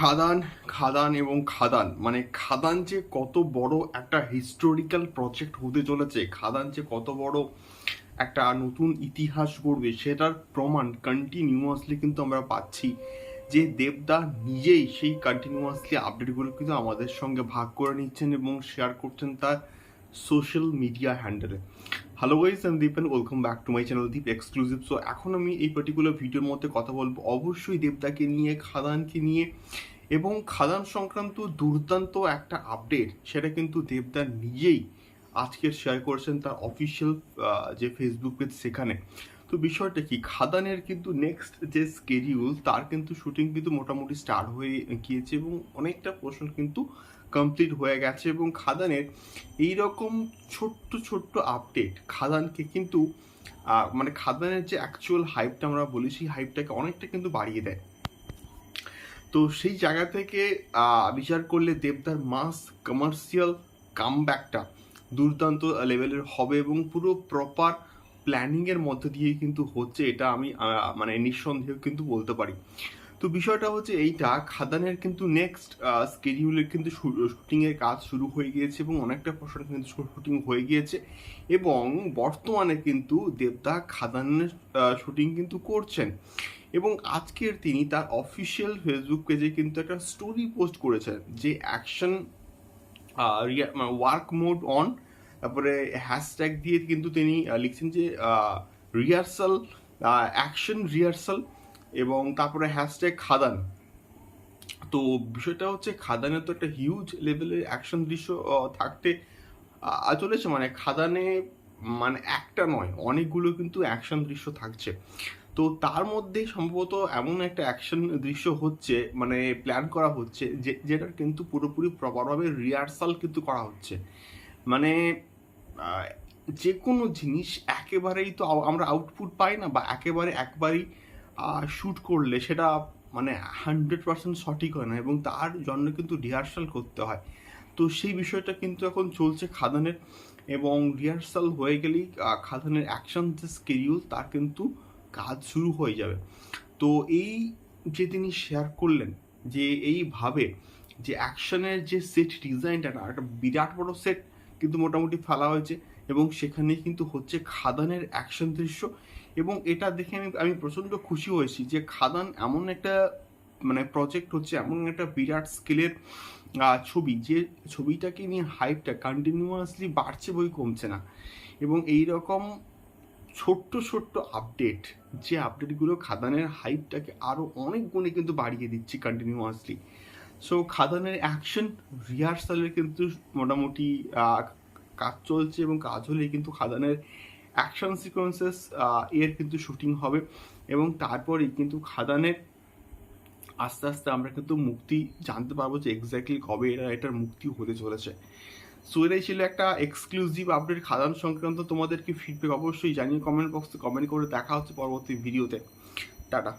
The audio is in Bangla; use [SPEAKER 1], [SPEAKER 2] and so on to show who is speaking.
[SPEAKER 1] খাদান খাদান এবং খাদান। মানে খাদান যে কত বড় একটা হিস্টোরিক্যাল প্রজেক্ট হতে চলেছে, খাদান যে কত বড় একটা নতুন ইতিহাস গড়বে, সেটার প্রমাণ কন্টিনিউয়াসলি কিন্তু আমরা পাচ্ছি। যে দেবদা নিজেই সেই কন্টিনিউয়াসলি আপডেটগুলো কিন্তু আমাদের সঙ্গে ভাগ করে নিচ্ছেন এবং শেয়ার করছেন তার সোশ্যাল মিডিয়া হ্যান্ডেলে হ্যালো গাইস আমি Deep welcome back to my channel Deep exclusive so এখন আমি এই পার্টিকুলার ভিডিওর মধ্যে কথা বলব অবশ্যই দেবদাকে নিয়ে, খাদানকে নিয়ে। এবং খাদান সংক্রান্ত দুর্দান্ত একটা আপডেট সেটা কিন্তু দেবদা নিজেই আজকে শেয়ার করেছেন তার অফিসিয়াল যে ফেসবুক পেজ সেখানে। তো বিষয়টা কি? খাদানের কিন্তু নেক্সট যে স্কেডিউল তার কিন্তু শুটিং কিন্তু মোটামুটি স্টার্ট হয়ে গিয়েছে এবং অনেকটা পোর্শন কিন্তু কমপ্লিট হয়ে গেছে এবং খাদানের এই রকম ছোট্ট ছোট্ট আপডেট খাদানকে কিন্তু মানে খাদানের যে অ্যাকচুয়াল হাইপটা আমরা বলি, সেই হাইপটাকে অনেকটা কিন্তু বাড়িয়ে দেয়। তো সেই জায়গা থেকে বিচার করলে দেবদার মাস কমার্শিয়াল কামব্যাকটা দুর্দান্ত লেভেলের হবে এবং পুরো প্রপার প্ল্যানিংয়ের মধ্যে দিয়ে কিন্তু হচ্ছে এটা আমি মানে নিঃসন্দেহে কিন্তু বলতে পারি। তো বিষয়টা হচ্ছে এইটা, খাদানের কিন্তু নেক্সট স্কেডিউলের কিন্তু শুটিংয়ের কাজ শুরু হয়ে গিয়েছে এবং অনেকটা পোর্শন কিন্তু শুটিং হয়ে গিয়েছে এবং বর্তমানে কিন্তু দেবদা খাদানের শুটিং কিন্তু করছেন। এবং আজকের তিনি তার অফিসিয়াল ফেসবুক পেজে কিন্তু একটা স্টোরি পোস্ট করেছেন যে অ্যাকশন ওয়ার্ক মোড অন তারপরে হ্যাশট্যাগ দিয়ে কিন্তু তিনি লিখছেন যে রিহার্সাল অ্যাকশন রিহার্সাল এবং তারপরে হ্যাশট্যাগ খাদান। তো বিষয়টা হচ্ছে খাদানের তো একটা হিউজ লেভেলের অ্যাকশন দৃশ্য থাকতে চলেছে। মানে খাদানে মানে একটা নয়, অনেকগুলো কিন্তু অ্যাকশন দৃশ্য থাকছে। তো তার মধ্যে সম্ভবত এমন একটা অ্যাকশন দৃশ্য হচ্ছে মানে প্ল্যান করা হচ্ছে যে, যেটার কিন্তু পুরোপুরি প্রপারভাবে রিহার্সাল কিন্তু করা হচ্ছে। মানে যে কোনো জিনিস একেবারেই তো আমরা আউটপুট পাই না বা একেবারে একবারই শ্যুট করলে সেটা মানে হান্ড্রেড পার্সেন্ট সঠিক হয় না এবং তার জন্য কিন্তু রিহার্সাল করতে হয়। তো সেই বিষয়টা কিন্তু এখন চলছে খাদানের এবং রিহার্সাল হয়ে গেলেই খাদানের অ্যাকশন যে স্কেডিউল তার কিন্তু কাজ শুরু হয়ে যাবে। তো এই যে তিনি শেয়ার করলেন, যে এইভাবে যে অ্যাকশনের যে সেট ডিজাইনটা না, একটা বিরাট বড় সেট কিন্তু মোটামুটি ফেলা হয়েছে এবং সেখানে কিন্তু হচ্ছে খাদানের অ্যাকশন দৃশ্য এবং এটা দেখে আমি আমি প্রচণ্ড খুশি হয়েছি যে খাদান এমন একটা মানে প্রজেক্ট হচ্ছে এমন একটা বিরাট স্কেলের ছবি যে ছবিটাকে নিয়ে হাইপটা কন্টিনিউয়াসলি বাড়ছে বই কমছে না। এবং এই রকম ছোট্ট ছোট্ট আপডেট যে আপডেটগুলো খাদানের হাইপটাকে আরও অনেক গুণে কিন্তু বাড়িয়ে দিচ্ছি কন্টিনিউয়াসলি সো খাদানের অ্যাকশন রিহার্সালের কিন্তু মোটামুটি কাজ চলছে এবং কাজ হলে কিন্তু খাদানের অ্যাকশন সিকোয়েন্সেস এর কিন্তু শুটিং হবে এবং তারপরেই কিন্তু খাদানের আস্তে আস্তে আমরা কিন্তু মুক্তি জানতে পারব যে এক্স্যাক্টলি কবে এরা এটার মুক্তি হতে চলেছে। সো এটাই ছিল একটা এক্সক্লুসিভ আপডেট খাদান সংক্রান্ত, তোমাদেরকে ফিডব্যাক অবশ্যই জানিয়ে কমেন্ট বক্সে কমেন্ট করে দেখা হচ্ছে পরবর্তী ভিডিওতে টাটা।